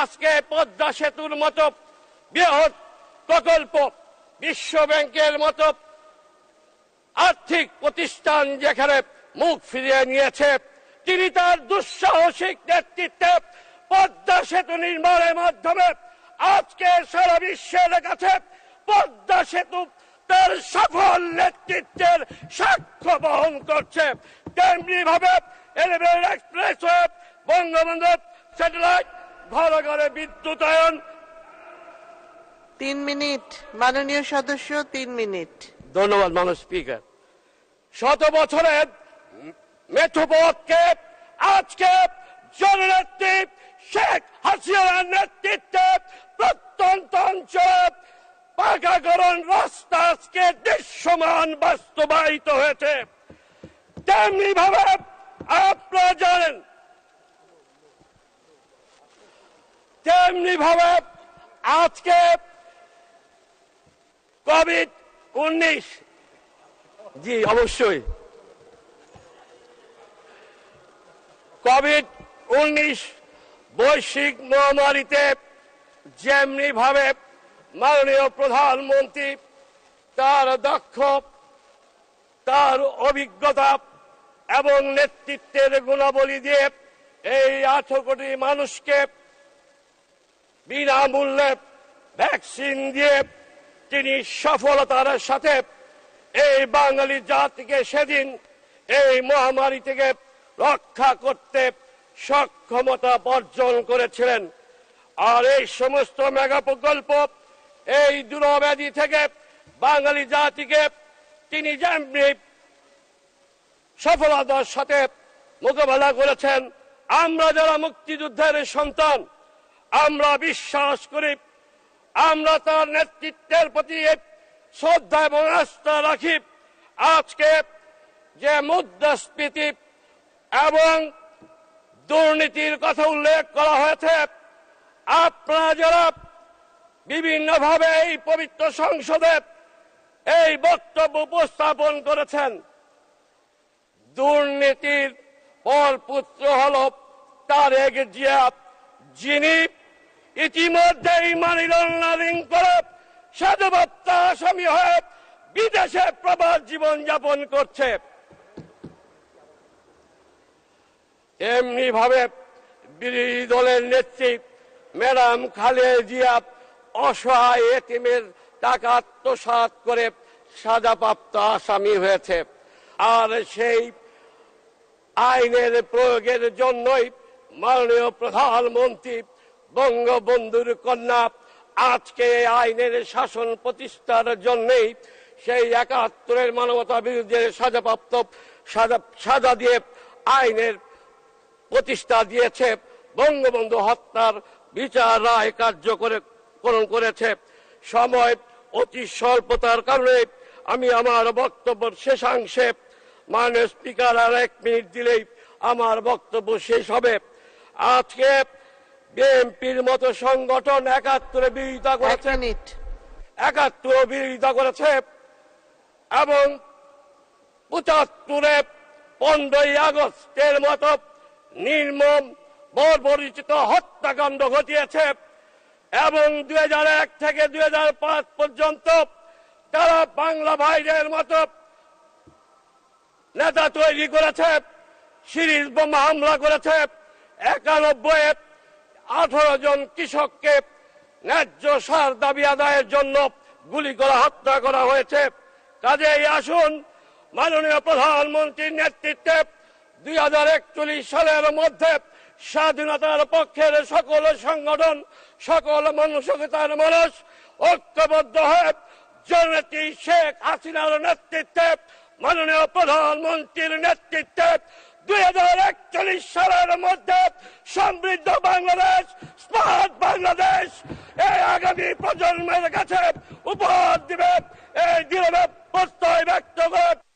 আজকে পদ্মা সেতুর মতো বৃহৎ প্রকল্প বিশ্ব ব্যাংকের মতো আর্থিক প্রতিষ্ঠান যেখানে মুখ ফিরিয়ে নিয়েছে, তিনি তার দুঃসাহসিক নেতৃত্বে পদ্মা সেতু নির্মাণের মাধ্যমে আজকে সারা বিশ্বের কাছে পদ্মা সেতু তার সফল নেতৃত্বের সাক্ষ্য বহন করছে। তেমনি ভাবে এলিভেটেড এক্সপ্রেস বঙ্গবন্ধু স্যাটেলাইট ঘরে ঘরে বিদ্যুতায়ন। তিন মিনিট। মাননীয় সদস্য তিন মিনিট। ধন্যবাদ স্পিকার। শত বছরের মেঠোপথকে আজকে জননেত্রী শেখ হাসিনার নেতৃত্বে প্রত্যন্ত অঞ্চলে পাকাকরণ রাস্তা আজকে দৃশ্যমান বাস্তবায়িত হয়েছে। তেমনি ভাবে আপনারা জানেন তেমনি ভাবে আজকে কোভিড উনিশ। জি অবশ্যই। কোভিড উনিশ বৈশ্বিক মহামারীতে যেমনি ভাবে মাননীয় প্রধানমন্ত্রী তার দক্ষ তার অভিজ্ঞতা এবং নেতৃত্বের গুণাবলী দিয়ে এই আঠারো কোটি মানুষকে বিনামূল্যে ভ্যাকসিন দিয়ে তিনি সফলতার সাথে এই বাঙালি জাতিকে সেদিন এই মহামারী থেকে রক্ষা করতে সক্ষমতা বর্জন করেছিলেন। আর এই সমস্ত মেগা প্রকল্প এই দুরব্যাধি থেকে বাঙালি জাতিকে তিনি সফলতার সাথে মোকাবেলা করেছেন, আমরা যারা মুক্তিযুদ্ধের সন্তান আমরা বিশ্বাস করি, আমরা তার নেতৃত্বের প্রতি শ্রদ্ধা এবং আস্থা রাখি। আজকে যে মুদ্রাস্ফীতি এবং দুর্নীতির কথা উল্লেখ করা হয়েছে, আপনারা যারা বিভিন্নভাবে এই পবিত্র সংসদে এই বক্তব্য উপস্থাপন করেছেন, দুর্নীতির পরপুত্র হল তারেক জিয়া। যিনি ইতিমধ্যেই মানি লন্ডারিং করে সাধুবার্তা আসামি হয়ে বিদেশে প্রবাস জীবন যাপন করছে। এমনি ভাবে বিরোধী দলের নেত্রী ম্যাডাম খালেদা জিয়া অসহায় এতিমের টাকা আত্মসাৎ করে সাজাপ্রাপ্ত আসামি হয়েছে। আর সেই আইনের প্রয়োগের জন্যই মাননীয় প্রধানমন্ত্রী বঙ্গবন্ধুর কন্যা, আজকে আইনের শাসন প্রতিষ্ঠার জন্যেই সেই একাত্তরের মানবতা বিরুদ্ধে সাজাপ্রাপ্ত, সাজা সাজা দিয়ে আইনের প্রতিষ্ঠা দিয়েছে, বঙ্গবন্ধু হত্যার বিচার রায় কার্যকরণ করেছে। সময় অতি স্বল্পতার কারণে আমি আমার বক্তব্য শেষাংশে, মাননীয় স্পিকার আর এক মিনিট দিলেই আমার বক্তব্য শেষ হবে। আজকে বিএনপির মতো সংগঠন একাত্তরে বিরোধিতা করেছে। একাত্তরে বিরোধিতা করেছে এবং পঁচাত্তরে পনেরোই আগস্টের মতো নির্মম বর্বরিচিত হত্যাকাণ্ড ঘটিয়েছে এবং দু হাজার এক থেকে দুই হাজার পাঁচ পর্যন্ত তারা বাংলা ভাইদের মতো নেতা তৈরি করেছে সিরিজ বোমা হামলা করেছে একানব্বই আঠারো জন কৃষককে ন্যায্য সার দাবি আদায়ের জন্য গুলি করা হত্যা করা হয়েছে। কাজেই আসুন, মাননীয় প্রধানমন্ত্রীর নেতৃত্বে দুই হাজার একচল্লিশ সালের মধ্যে স্বাধীনতার পক্ষের সকল সংগঠন, সকল মানসিকতার মানুষ ঐক্যবদ্ধ হয়ে জননেত্রী শেখ হাসিনার নেতৃত্বে, মাননীয় প্রধানমন্ত্রীর নেতৃত্বে দুই হাজার একচল্লিশ সালের মধ্যে সমৃদ্ধ বাংলাদেশ, স্মার্ট বাংলাদেশ, এই আগামী প্রজন্মের কাছে উপহার দিবে। এই দৃঢ় প্রত্যয় ব্যক্ত করে